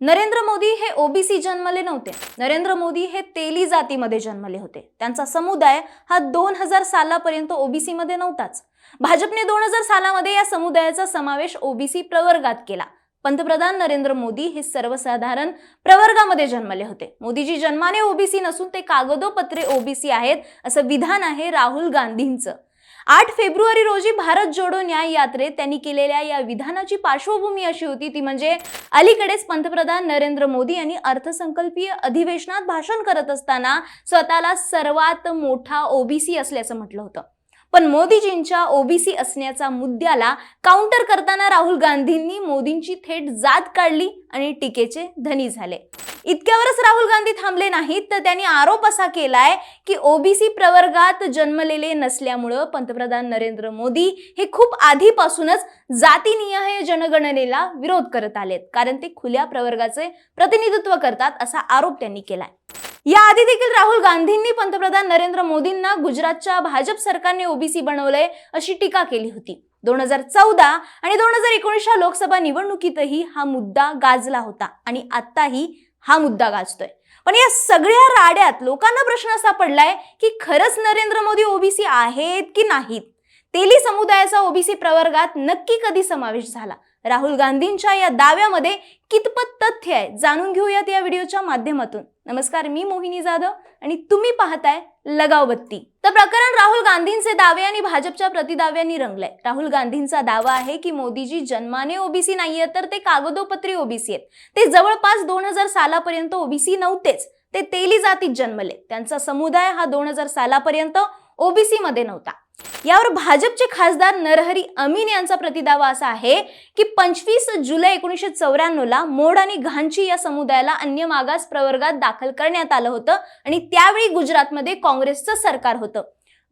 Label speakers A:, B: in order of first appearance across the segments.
A: नरेंद्र मोदी हे ओबीसी जन्मले नव्हते. नरेंद्र मोदी हे तेली जातीमध्ये जन्मले होते. त्यांचा समुदाय हा दोन हजार सालापर्यंत ओबीसीमध्ये नव्हताच. भाजपने दोन हजार सालामध्ये या समुदायाचा समावेश ओबीसी प्रवर्गात केला. पंतप्रधान नरेंद्र मोदी हे सर्वसाधारण प्रवर्गामध्ये जन्मले होते. मोदीजी जन्माने ओबीसी नसून ते कागदोपत्रे ओबीसी आहेत असं विधान आहे राहुल गांधींचं. आठ फेब्रुवारी रोजी भारत जोडो न्याय यात्रेत त्यांनी केलेल्या या विधानाची पार्श्वभूमी अशी होती. ती म्हणजे अलीकडेच पंतप्रधान नरेंद्र मोदी यांनी अर्थसंकल्पीय अधिवेशनात भाषण करत असताना स्वतःला सर्वात मोठा ओबीसी असल्याचं म्हटलं होतं. पण मोदीजींच्या ओबीसी असण्याचा मुद्द्याला काउंटर करताना राहुल गांधींनी मोदींची थेट जात काढली आणि टीकेचे धनी झाले. इतक्यावरच राहुल गांधी थांबले नाहीत तर त्यांनी आरोप असा केलाय की ओबीसी प्रवर्गात जन्मलेले नसल्यामुळं पंतप्रधान नरेंद्र मोदी हे खूप आधीपासूनच जातीनिहाय जनगणनेला विरोध करत आलेत कारण ते खुल्या प्रवर्गाचे प्रतिनिधित्व करतात असा आरोप त्यांनी केलाय. याआधी देखील राहुल गांधींनी पंतप्रधान नरेंद्र मोदींना गुजरातच्या भाजप सरकारने ओबीसी बनवलंय अशी टीका केली होती. दोन हजार चौदा आणि दोन हजार एकोणीसच्या लोकसभा निवडणुकीतही हा मुद्दा गाजला होता आणि आत्ताही हा मुद्दा गाजतोय. पण या सगळ्या राड्यात लोकांना प्रश्न असा पडलाय की खरंच नरेंद्र मोदी ओबीसी आहेत की नाहीत? तेली समुदायाचा ओबीसी प्रवर्गात नक्की कधी समावेश झाला? राहुल गांधींच्या या दाव्यामध्ये कितपत तथ्य आहे जाणून घेऊयात या व्हिडिओच्या माध्यमातून. नमस्कार मी मोहिनी जाधव आणि तुम्ही पाहताय लगाव बत्ती. तर प्रकरण राहुल गांधींचे दावे आणि भाजपच्या प्रतिदाव्यांनी रंगलंय. राहुल गांधींचा दावा आहे की मोदीजी जन्माने ओबीसी नाहीये तर ते कागदोपत्री ओबीसी आहेत. ते जवळपास दोन हजार सालापर्यंत ओबीसी नव्हतेच ते तेली जातीत जन्मले. त्यांचा समुदाय हा दोन हजार सालापर्यंत ओबीसी मध्ये नव्हता. यावर भाजपचे खासदार नरहरी अमीन यांचा प्रतिदावा असा आहे की पंचवीस जुलै एकोणीसशे चौऱ्याण्णवला मोड आणि घांची या समुदायाला अन्य मागास प्रवर्गात दाखल करण्यात आलं होतं आणि त्यावेळी गुजरातमध्ये काँग्रेसचं सरकार होतं.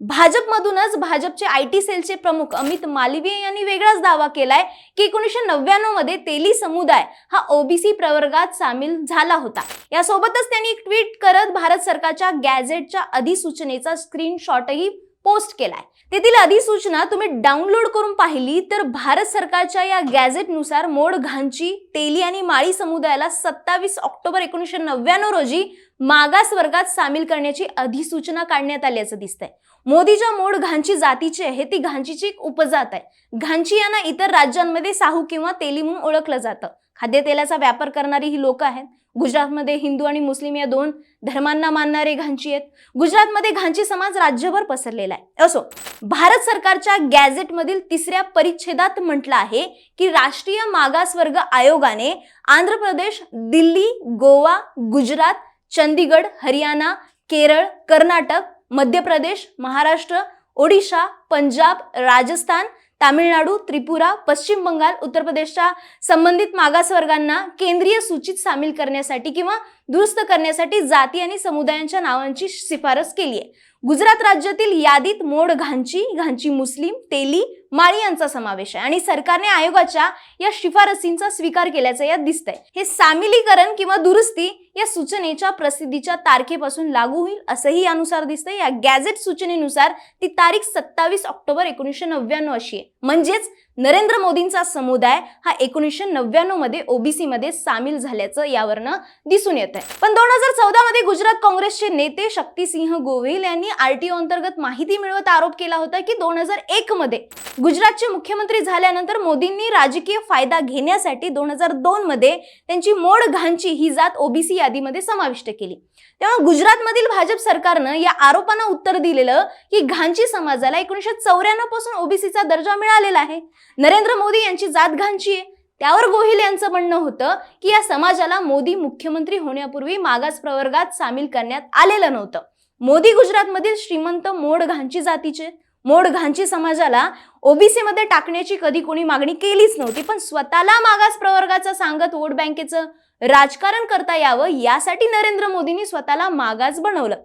A: भाजपमधूनच भाजपचे आय टी सेलचे प्रमुख अमित मालवीय यांनी वेगळाच दावा केलाय की एकोणीसशे नव्याण्णवमध्ये तेली समुदाय हा ओबीसी प्रवर्गात सामील झाला होता. यासोबतच त्यांनी एक ट्विट करत भारत सरकारच्या गॅझेटच्या अधिसूचनेचा स्क्रीनशॉटही पोस्ट केलाय. तेथील अधिसूचना तुम्ही डाउनलोड करून पाहिली तर भारत सरकारच्या या गॅझेटनुसार मोड घांची तेली आणि माळी समुदायाला सत्तावीस ऑक्टोबर एकोणीसशे नव्याण्णव रोजी मागास वर्गात सामील करण्याची अधिसूचना काढण्यात आल्याचं दिसतंय. मोदीच्या मोड घांची जातीची आहे ती घांचीची एक उपजात आहे. घांची यांना इतर राज्यांमध्ये साहू किंवा तेली म्हणून ओळखलं जातं. खाद्यतेलाचा व्यापार करणारी ही लोक आहेत. गुजरातमध्ये हिंदू आणि मुस्लिम या दोन धर्मांना मानणारे घांची आहेत. गुजरातमध्ये घांची समाज राज्यभर पसरलेला आहे. असो भारत सरकारच्या गॅझेटमधील तिसऱ्या परिच्छेदात म्हटलं आहे की राष्ट्रीय मागासवर्ग आयोगाने आंध्र प्रदेश दिल्ली गोवा गुजरात चंदीगड हरियाणा केरळ कर्नाटक मध्य प्रदेश महाराष्ट्र ओडिशा पंजाब राजस्थान तामिळनाडू त्रिपुरा पश्चिम बंगाल उत्तर प्रदेशच्या संबंधित मागासवर्गांना केंद्रीय सूचीत सामील करण्यासाठी किंवा दुरुस्त करण्यासाठी जाती आणि समुदायांच्या नावांची शिफारस केली आहे गुजरात राज्यातील यादीत मोड घांची घांची मुस्लिम तेली माळी यांचा समावेश आहे आणि सरकारने आयोगाच्या या शिफारसींचा स्वीकार केल्याचं यात दिसतंय. हे सामिलीकरण किंवा दुरुस्ती या सूचनेच्या प्रसिद्धीच्या तारखेपासून लागू होईल असंही यानुसार दिसतं या गॅझेट सूचनेनुसार ती तारीख सत्तावीस ऑक्टोबर एकोणीसशे नव्याण्णव अशी आहे. म्हणजेच नरेंद्र मोदींचा समुदाय हा एकोणीसशे नव्याण्णवमध्ये ओबीसी मध्ये सामील झाल्याचं यावरनं दिसून येत आहे पण दोन हजार चौदा मध्ये गुजरात काँग्रेसचे नेते शक्तीसिंह गोविल यांनी आरटीओ अंतर्गत माहिती मिळवत आरोप केला होता की दोन हजार एक मध्ये गुजरातचे मुख्यमंत्री झाल्यानंतर मोदींनी राजकीय फायदा घेण्यासाठी दोन हजार दोन मध्ये त्यांची मोड घांची ही जात ओबीसी यादीमध्ये समाविष्ट केली. तेव्हा गुजरातमधील भाजप सरकारनं या आरोपांना उत्तर दिलेलं की घांची समाजाला एकोणीसशे चौऱ्याण्णवपासून ओबीसीचा दर्जा मिळालेला आहे. नरेंद्र मोदी यांची जात घांची आहे. त्यावर गोहिल यांचं म्हणणं होतं की या समाजाला मोदी मुख्यमंत्री होण्यापूर्वी मागास प्रवर्गात सामील करण्यात आलेलं नव्हतं. मोदी गुजरातमधील श्रीमंत मोड घांची जातीचे मोड घांची समाजाला ओबीसी मध्ये टाकण्याची कधी कोणी मागणी केलीच नव्हती पण स्वतःला मागास प्रवर्गाचं सांगत वोट बँकेचं राजकारण करता यावं यासाठी नरेंद्र मोदींनी स्वतःला मागास बनवलं.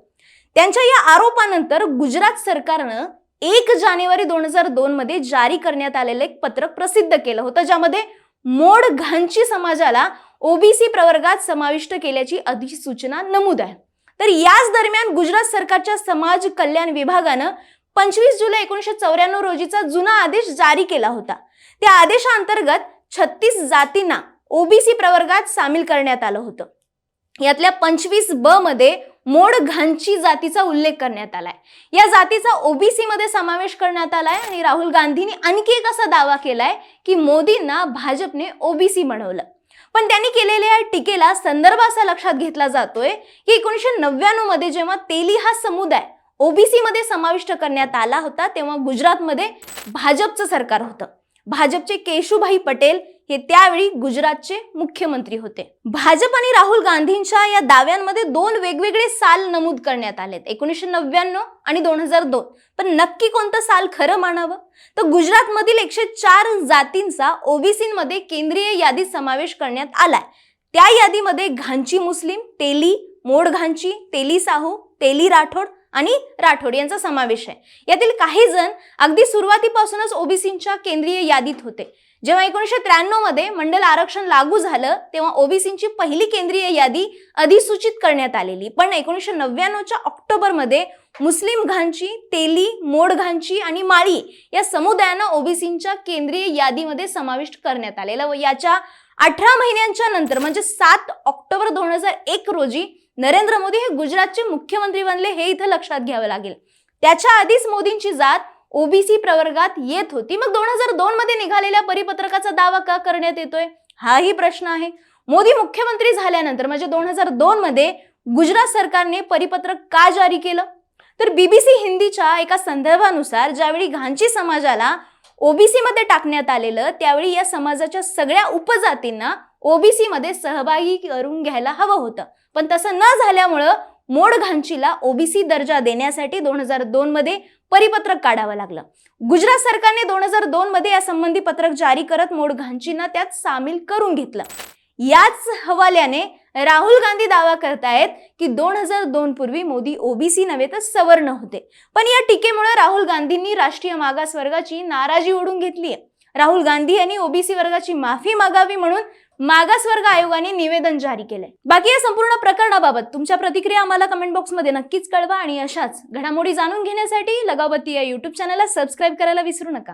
A: त्यांच्या या आरोपानंतर गुजरात सरकारनं एक जानेवारी दोन हजार दोन मध्ये जारी करण्यात आलेलं एक पत्रक प्रसिद्ध केलं होतं ज्यामध्ये मोड घांची समाजाला ओबीसी प्रवर्गात समाविष्ट केल्याची अधिसूचना नमूद आहे. तर याच दरम्यान गुजरात सरकारच्या समाज कल्याण विभागानं पंचवीस जुलै एकोणीसशे चौऱ्याण्णव रोजीचा जुना आदेश जारी केला होता. त्या आदेशाअंतर्गत छत्तीस जातींना ओबीसी प्रवर्गात सामील करण्यात आलं होतं. यातल्या पंचवीस ब मध्ये मोड घांची जातीचा उल्लेख करण्यात आलाय. या जातीचा ओबीसी मध्ये समावेश करण्यात आलाय आणि राहुल गांधींनी आणखी एक असा दावा केलाय की मोदींना भाजपने ओबीसी बनवलं. पण त्यांनी केलेल्या या टीकेला संदर्भ असा लक्षात घेतला जातोय की एकोणीसशे नव्याण्णवमध्ये जेव्हा तेली हा समुदाय ओबीसी मध्ये समाविष्ट करण्यात आला होता तेव्हा गुजरातमध्ये भाजपचं सरकार होतं. भाजपचे केशुभाई पटेल हे त्यावेळी गुजरातचे मुख्यमंत्री होते. भाजप आणि राहुल गांधींच्या या दाव्यांमध्ये दोन वेगवेगळे साल नमूद करण्यात आलेत. एकोणीसशे नव्याण्णव आणि दोन हजार दोन. पण नक्की कोणतं साल खरं मानावं? तर गुजरातमधील एकशे चार जातींचा ओबीसीमध्ये केंद्रीय यादीत समावेश करण्यात आलाय. त्या यादीमध्ये घांची मुस्लिम तेली मोडघांची तेली साहू तेली राठोड आणि राठोड यांचा समावेश आहे. यातील काही जण अगदी सुरुवातीपासूनच ओबीसींच्या केंद्रीय यादीत होते. जेव्हा एकोणीसशे त्र्याण्णवमध्ये मंडल आरक्षण लागू झालं तेव्हा ओबीसींची पहिली केंद्रीय यादी अधिसूचित करण्यात आलेली. पण एकोणीसशे नव्याण्णवच्या ऑक्टोबरमध्ये मुस्लिम घांची तेली मोड घांची आणि माळी या समुदायांना ओबीसींच्या केंद्रीय यादीमध्ये समाविष्ट करण्यात आलेलं व याच्या अठरा महिन्यांच्या नंतर म्हणजे सात ऑक्टोबर दोन हजार एक रोजी नरेंद्र मोदी हे गुजरातचे मुख्यमंत्री बनले हे इथं लक्षात घ्यावं लागेल. त्याच्या आधीच मोदींची जात ओबीसी प्रवर्गात येत होती. मग दोन हजार दोन मध्ये निघालेल्या परिपत्रकाचा दावा का करण्यात येतोय? हाही प्रश्न आहे. मोदी मुख्यमंत्री झाल्यानंतर म्हणजे दोन हजार दोन मध्ये गुजरात सरकारने परिपत्रक का जारी केलं? तर बीबीसी हिंदीच्या एका संदर्भानुसार ज्यावेळी घांची समाजाला ओबीसी मध्ये टाकण्यात आलेलं त्यावेळी या समाजाच्या सगळ्या उपजातींना ओबीसीमध्ये सहभागी करून घ्यायला हवं होतं. पण तसं न झाल्यामुळं मोड घांचीला ओबीसी दर्जा देण्यासाठी दोन हजार दोन मध्ये परिपत्रक काढावं लागलं. गुजरात सरकारने दोन हजार दोन मध्ये यासंबंधी पत्रक जारी करत मोड घांचींना त्यात सामील करून घेतलं. याच हवाल्याने राहुल गांधी दावा करतायत की दोन हजार दोन पूर्वी मोदी ओबीसी नव्हे तर सवर्ण होते. पण या टीकेमुळे राहुल गांधींनी राष्ट्रीय मागास वर्गाची नाराजी ओढून घेतली आहे राहुल गांधी यांनी ओबीसी वर्गाची माफी मागावी म्हणून मागासवर्ग आयोगाने निवेदन जारी केलंय. बाकी या संपूर्ण प्रकरणाबाबत तुमच्या प्रतिक्रिया आम्हाला कमेंट बॉक्समध्ये नक्कीच कळवा आणि अशाच घडामोडी जाणून घेण्यासाठी लगावती या युट्यूब चॅनलला सबस्क्राईब करायला विसरू नका.